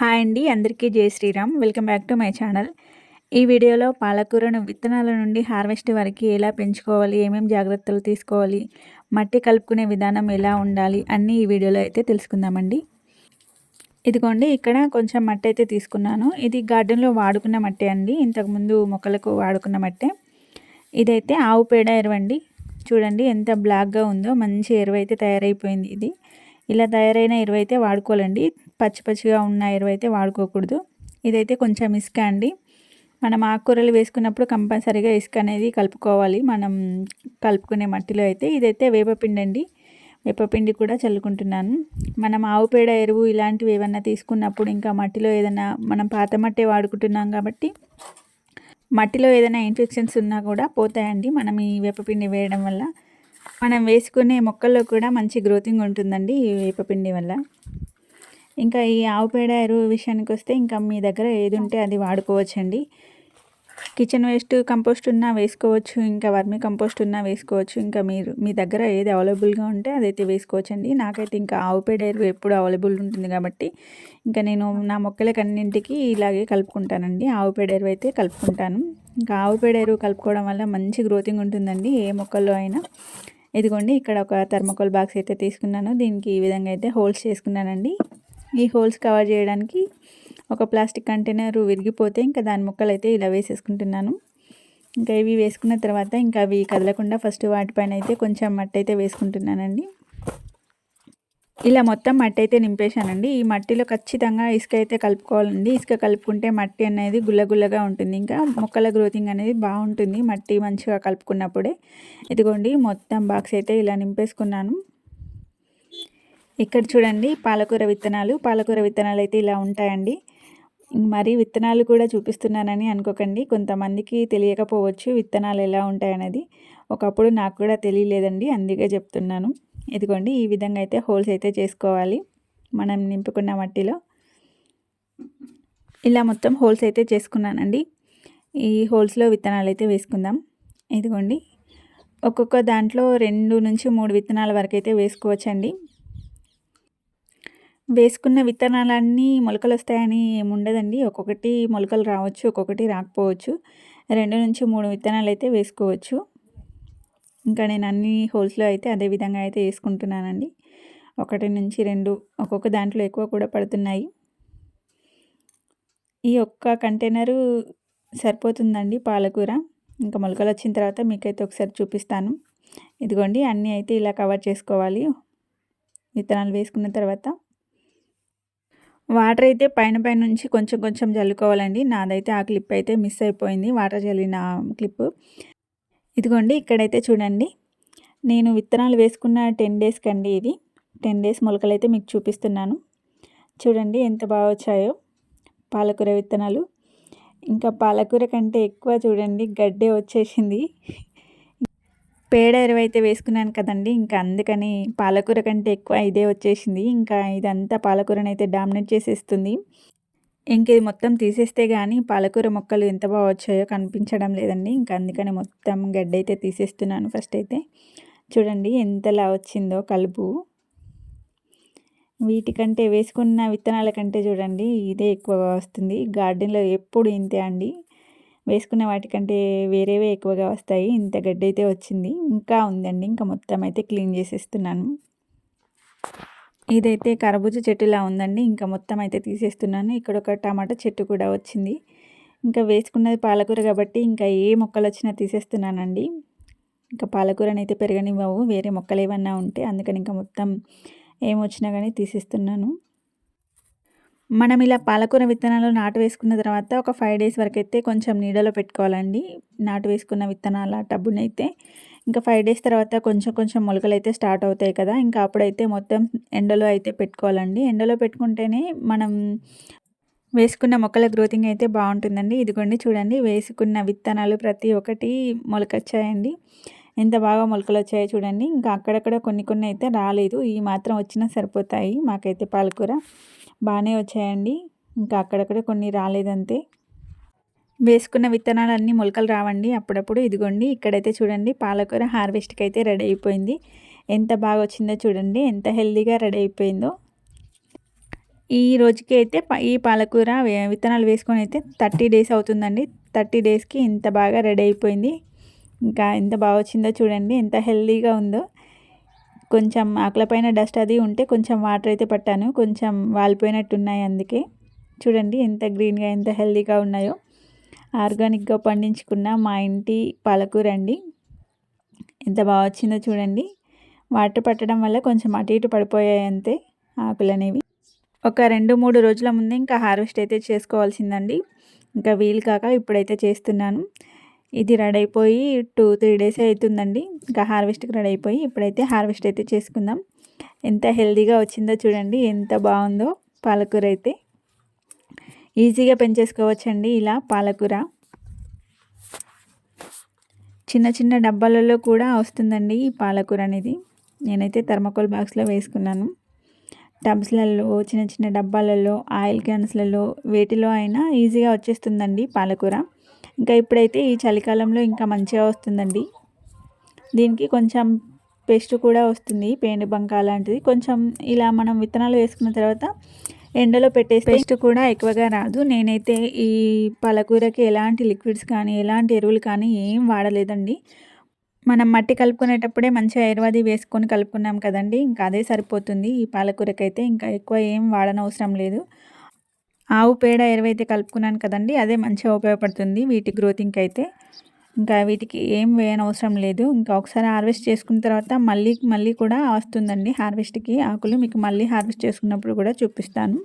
Hi అండి అందరికీ జై Sriram. Welcome back to my channel. ఈ వీడియోలో పాలకూరను విత్తనాల నుండి హార్వెస్ట్ వరకు ఎలా పెంచుకోవాలి ఏమేమి జాగ్రత్తలు తీసుకోవాలి మట్టి కలుపుకునే విధానం ఎలా ఉండాలి అన్నీ ఈ వీడియోలో అయితే తెలుసుకుందామండి. ఇదిగోండి ఇక్కడ కొంచెం మట్టి అయితే తీసుకున్నాను. ఇది గార్డెన్లో వాడుకున్న మట్టి అండి. ఇంతకుముందు మొక్కలకు వాడుకున్న మట్టే. ఇదైతే ఆవు పేడ ఎరువండి. చూడండి ఎంత బ్లాక్గా ఉందో మంచి ఎరువు అయితే తయారైపోయింది ఇది. ఇలా తయారైన ఎరువు అయితే వాడుకోవాలండి. పచ్చి పచ్చిగా ఉన్న ఎరువు అయితే వాడుకోకూడదు. ఇదైతే కొంచెం ఇసుక అండి. మనం ఆకుకూరలు వేసుకున్నప్పుడు కంపల్సరీగా ఇసుక అనేది కలుపుకోవాలి. మనం కలుపుకునే మట్టిలో అయితే ఇదైతే వేపపిండి అండి. వేపపిండి కూడా చల్లుకుంటున్నాను. మనం ఆవు పేడ ఎరువు ఇలాంటివి ఏమన్నా తీసుకున్నప్పుడు ఇంకా మట్టిలో ఏదైనా మనం పాత మట్టి వాడుకుంటున్నాం కాబట్టి మట్టిలో ఏదైనా ఇన్ఫెక్షన్స్ ఉన్నా కూడా పోతాయండి. మనం ఈ వేపపిండి వేయడం వల్ల. మనం వేసుకునే మొక్కల్లో కూడా మంచి గ్రోతింగ్ ఉంటుందండి ఈ వేపపిండి వల్ల. ఇంకా ఈ ఆవు పేడ ఎరువు విషయానికి వస్తే ఇంకా మీ దగ్గర ఏది ఉంటే అది వాడుకోవచ్చండి. కిచెన్ వేస్ట్ కంపోస్ట్ ఉన్నా వేసుకోవచ్చు ఇంకా వర్మి కంపోస్ట్ ఉన్నా వేసుకోవచ్చు ఇంకా మీరు మీ దగ్గర ఏది అవైలబుల్గా ఉంటే అదైతే వేసుకోవచ్చండి. నాకైతే ఇంకా ఆవు పేడ ఎరువు ఎప్పుడు అవైలబుల్ ఉంటుంది కాబట్టి ఇంకా నేను నా మొక్కలకి అన్నింటికి ఇలాగే కలుపుకుంటానండి. ఆవు పేడ ఎరువు అయితే కలుపుకుంటాను. ఇంకా ఆవు పేడ ఎరువు కలుపుకోవడం వల్ల మంచి గ్రోతింగ్ ఉంటుందండి ఏ మొక్కల్లో అయినా. ఇదిగోండి ఇక్కడ ఒక థర్మోకోల్ బాక్స్ అయితే తీసుకున్నాను. దీనికి ఈ విధంగా అయితే హోల్స్ చేసుకున్నానండి. ఈ హోల్స్ కవర్ చేయడానికి ఒక ప్లాస్టిక్ కంటైనర్ విరిగిపోతే ఇంకా దాని ముక్కలు అయితే ఇలా వేసేసుకుంటున్నాను. ఇంకా ఇవి వేసుకున్న తర్వాత ఇంకా అవి కదలకుండా ఫస్ట్ వాటిపైన అయితే కొంచెం మట్టి అయితే వేసుకుంటున్నానండి. ఇలా మొత్తం మట్టి అయితే నింపేశానండి. ఈ మట్టిలో ఖచ్చితంగా ఇసుక అయితే కలుపుకోవాలండి. ఇసుక కలుపుకుంటే మట్టి అనేది గుల్లగుల్లగా ఉంటుంది. ఇంకా మొక్కల గ్రోతింగ్ అనేది బాగుంటుంది మట్టి మంచిగా కలుపుకున్నప్పుడే. ఇదిగోండి మొత్తం బాక్స్ అయితే ఇలా నింపేసుకున్నాను. ఇక్కడ చూడండి పాలకూర విత్తనాలు. పాలకూర విత్తనాలు అయితే ఇలా ఉంటాయండి. మరి విత్తనాలు కూడా చూపిస్తున్నానని అనుకోకండి. కొంతమందికి తెలియకపోవచ్చు విత్తనాలు ఎలా ఉంటాయనేది. ఒకప్పుడు నాకు కూడా తెలియలేదండి అందుకే చెప్తున్నాను. ఇదిగోండి ఈ విధంగా అయితే హోల్స్ అయితే చేసుకోవాలి. మనం నింపుకున్న మట్టిలో. ఇలా మొత్తం హోల్స్ అయితే చేసుకున్నానండి. ఈ హోల్స్లో విత్తనాలు అయితే వేసుకుందాం. ఇదిగోండి ఒక్కొక్క దాంట్లో రెండు నుంచి మూడు విత్తనాల వరకు అయితే వేసుకోవచ్చండి. వేసుకున్న విత్తనాలన్నీ మొలకలు వస్తాయని ఏముండదండి. ఒక్కొక్కటి మొలకలు రావచ్చు ఒక్కొక్కటి రాకపోవచ్చు. రెండు నుంచి మూడు విత్తనాలు అయితే వేసుకోవచ్చు. ఇంకా నేను అన్ని హోల్స్లో అయితే అదే విధంగా అయితే వేసుకుంటున్నానండి. ఒకటి నుంచి రెండు ఒక్కొక్క దాంట్లో ఎక్కువ కూడా పడుతున్నాయి. ఈ ఒక్క కంటైనరు సరిపోతుందండి పాలకూర. ఇంకా మొలకలు వచ్చిన తర్వాత మీకైతే ఒకసారి చూపిస్తాను. ఇదిగోండి అన్నీ అయితే ఇలా కవర్ చేసుకోవాలి. విత్తనాలు వేసుకున్న తర్వాత వాటర్ అయితే పైన పైన నుంచి కొంచెం కొంచెం చల్లుకోవాలండి. నాదైతే ఆ క్లిప్ అయితే మిస్ అయిపోయింది. వాటర్ చల్లిన క్లిప్. ఇదిగోండి ఇక్కడైతే చూడండి. నేను విత్తనాలు వేసుకున్న టెన్ డేస్కి అండి ఇది. టెన్ డేస్ మొలకలు అయితే మీకు చూపిస్తున్నాను. చూడండి ఎంత బాగా వచ్చాయో. పాలకూర విత్తనాలు. ఇంకా పాలకూర కంటే ఎక్కువ చూడండి గడ్డే వచ్చేసింది. పేడ ఎరువైతే వేసుకున్నాను కదండి. ఇంకా అందుకని పాలకూర కంటే ఎక్కువ ఇదే వచ్చేసింది. ఇంకా ఇదంతా పాలకూరని అయితే డామినేట్ చేసేస్తుంది. ఇంక ఇది మొత్తం తీసేస్తే కానీ పాలకూర మొక్కలు ఎంత బాగా వచ్చాయో కనిపించడం లేదండి. ఇంకా అందుకని మొత్తం గడ్డ అయితే తీసేస్తున్నాను ఫస్ట్ అయితే. చూడండి ఎంతలా వచ్చిందో కలుపు. వీటికంటే వేసుకున్న విత్తనాల కంటే చూడండి ఇదే ఎక్కువగా వస్తుంది. గార్డెన్లో ఎప్పుడు ఇంతే అండి. వేసుకునే వాటికంటే వేరేవే ఎక్కువగా వస్తాయి. ఇంత గడ్డి అయితే వచ్చింది. ఇంకా ఉందండి. ఇంకా మొత్తం అయితే క్లీన్ చేసేస్తున్నాను. ఇదైతే కరబూజ చెట్టులా ఉందండి. ఇంకా మొత్తం అయితే తీసేస్తున్నాను. ఇక్కడ ఒక టమాటా చెట్టు కూడా వచ్చింది. ఇంకా వేసుకున్నది పాలకూర కాబట్టి ఇంకా ఏ మొక్కలు వచ్చినా తీసేస్తున్నానండి. ఇంకా పాలకూరని అయితే పెరగనివ్వవు. వేరే మొక్కలు ఏమన్నా ఉంటే అందుకని ఇంకా మొత్తం ఏమొచ్చినా కానీ తీసేస్తున్నాను. మనం ఇలా పాలకూర విత్తనాలు నాటు వేసుకున్న తర్వాత ఒక ఫైవ్ డేస్ వరకు అయితే కొంచెం నీడలో పెట్టుకోవాలండి. నాటు వేసుకున్న విత్తనాల టబ్బునైతే ఇంకా ఫైవ్ డేస్ తర్వాత కొంచెం కొంచెం మొలకలు అయితే స్టార్ట్ అవుతాయి కదా. ఇంకా అప్పుడైతే మొత్తం ఎండలో అయితే పెట్టుకోవాలండి. ఎండలో పెట్టుకుంటేనే మనం వేసుకున్న మొక్కల గ్రోతింగ్ అయితే బాగుంటుందండి. ఇదిగోండి చూడండి వేసుకున్న విత్తనాలు ప్రతి ఒక్కటి మొలకొచ్చాయండి. ఎంత బాగా మొలకలు వచ్చాయో చూడండి. ఇంకా అక్కడక్కడ కొన్ని కొన్ని అయితే రాలేదు. ఈ మాత్రం వచ్చినా సరిపోతాయి మాకైతే పాలకూర. బాగానే వచ్చాయండి. ఇంకా అక్కడక్కడ కొన్ని రాలేదంతే. వేసుకున్న విత్తనాలన్నీ మొలకలు రావండి. అప్పుడప్పుడు ఇదిగోండి ఇక్కడైతే చూడండి పాలకూర హార్వెస్ట్కి అయితే రెడీ అయిపోయింది. ఎంత బాగా వచ్చిందో చూడండి ఎంత హెల్దీగా రెడీ అయిపోయిందో. ఈ రోజుకి అయితే ఈ పాలకూర వే- విత్తనాలు వేసుకొని అయితే థర్టీ డేస్ అవుతుందండి. థర్టీ డేస్కి ఇంత బాగా రెడీ అయిపోయింది. ఇంకా ఎంత బాగా వచ్చిందో చూడండి ఎంత హెల్దీగా ఉందో. కొంచెం ఆకులపైన డస్ట్ అది ఉంటే కొంచెం వాటర్ అయితే పట్టాను. కొంచెం వాలిపోయినట్టు ఉన్నాయి అందుకే. చూడండి ఎంత గ్రీన్గా ఎంత హెల్దీగా ఉన్నాయో. ఆర్గానిక్గా పండించుకున్న మా ఇంటి పాలకూర అండి. ఎంత బాగా వచ్చిందో చూడండి. వాటర్ పట్టడం వల్ల కొంచెం అటు ఇటు పడిపోయాయి అంతే ఆకులు అనేవి ఒక రెండు మూడు రోజుల ముందే ఇంకా హార్వెస్ట్ అయితే చేసుకోవాల్సిందండి. ఇంకా వీలు కాక ఇప్పుడైతే చేస్తున్నాను. ఇది రెడీ అయిపోయి టూ త్రీ డేస్ అవుతుందండి ఇంకా హార్వెస్ట్కి రెడీ అయిపోయి ఇప్పుడైతే హార్వెస్ట్ అయితే చేసుకుందాం. ఎంత హెల్దీగా వచ్చిందో చూడండి ఎంత బాగుందో పాలకూర అయితే. ఈజీగా పెంచేసుకోవచ్చండి ఇలా పాలకూర. చిన్న చిన్న డబ్బాలలో కూడా వస్తుందండి ఈ పాలకూర అనేది. నేనైతే థర్మకోల్ బాక్స్లో వేసుకున్నాను. టబ్స్లలో చిన్న చిన్న డబ్బాలలో ఆయిల్ క్యాన్స్లలో వేటిలో అయినా ఈజీగా వచ్చేస్తుందండి పాలకూర. ఇంకా ఇప్పుడైతే ఈ చలికాలంలో ఇంకా మంచిగా వస్తుందండి. దీనికి కొంచెం పెస్ట్ కూడా వస్తుంది పేను బంక లాంటిది. కొంచెం ఇలా మనం విత్తనాలు వేసుకున్న తర్వాత ఎండలో పెట్టే పేస్ట్ కూడా ఎక్కువగా రాదు. నేనైతే ఈ పాలకూరకి ఎలాంటి లిక్విడ్స్ కానీ ఎలాంటి ఎరువులు కానీ ఏం వాడలేదండి. మనం మట్టి కలుపుకునేటప్పుడే మంచిగా ఎరువది వేసుకొని కలుపుకున్నాం కదండి ఇంకా అదే సరిపోతుంది. ఈ పాలకూరకైతే ఇంకా ఎక్కువ ఏం వాడనవసరం లేదు. ఆవు పేడ ఎరువైతే కలుపుకున్నాను కదండి అదే మంచిగా ఉపయోగపడుతుంది వీటి గ్రోతింగ్కి అయితే. ఇంకా వీటికి ఏం వేయనవసరం లేదు ఇంకా ఒకసారి హార్వెస్ట్ చేసుకున్న తర్వాత మళ్ళీ మళ్ళీ కూడా వస్తుందండి. హార్వెస్ట్కి ఆకులు మీకు మళ్ళీ హార్వెస్ట్ చేసుకున్నప్పుడు కూడా చూపిస్తాను.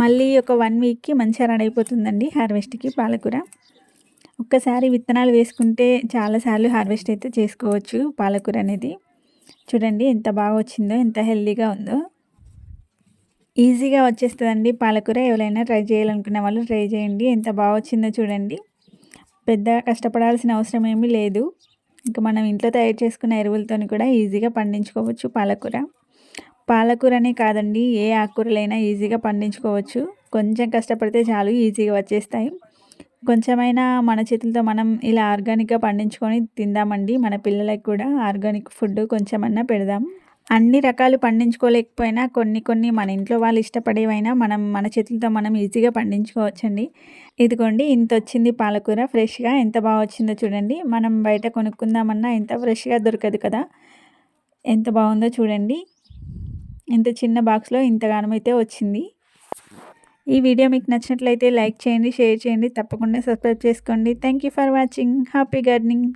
మళ్ళీ ఒక వన్ వీక్కి మంచిగా రెడీ అయిపోతుందండి హార్వెస్ట్కి పాలకూర. ఒక్కసారి విత్తనాలు వేసుకుంటే చాలాసార్లు హార్వెస్ట్ అయితే చేసుకోవచ్చు పాలకూర అనేది. చూడండి ఎంత బాగా వచ్చిందో ఎంత హెల్దీగా ఉందో. ఈజీగా వచ్చేస్తుందండి. పాలకూర ఎవరైనా ట్రై చేయాలనుకున్న వాళ్ళు ట్రై చేయండి. ఎంత బాగా వచ్చిందో చూడండి. పెద్దగా కష్టపడాల్సిన అవసరం ఏమీ లేదు. ఇంకా మనం ఇంట్లో తయారు చేసుకున్న ఎరువులతో కూడా ఈజీగా పండించుకోవచ్చు పాలకూర. పాలకూరనే కాదండి ఏ ఆకుకూరలైనా ఈజీగా పండించుకోవచ్చు. కొంచెం కష్టపడితే చాలు ఈజీగా వచ్చేస్తాయి. కొంచెమైనా మన చేతులతో మనం ఇలా ఆర్గానిక్గా పండించుకొని తిందామండి. మన పిల్లలకి కూడా ఆర్గానిక్ ఫుడ్ కొంచెమన్నా పెడదాం. అన్ని రకాలు పండించుకోలేకపోయినా కొన్ని కొన్ని మన ఇంట్లో వాళ్ళు ఇష్టపడేవైనా మనం మన చేతులతో మనం ఈజీగా పండించుకోవచ్చండి. ఇదిగోండి ఇంత వచ్చింది పాలకూర ఫ్రెష్గా ఎంత బాగా వచ్చిందో చూడండి. మనం బయట కొనుక్కుందామన్నా ఎంత ఫ్రెష్గా దొరకదు కదా. ఎంత బాగుందో చూడండి. ఇంత చిన్న బాక్స్లో ఇంతగానం అయితే వచ్చింది. ఈ వీడియో మీకు నచ్చినట్లయితే లైక్ చేయండి షేర్ చేయండి తప్పకుండా సబ్స్క్రైబ్ చేసుకోండి. Thank you for watching. Happy gardening.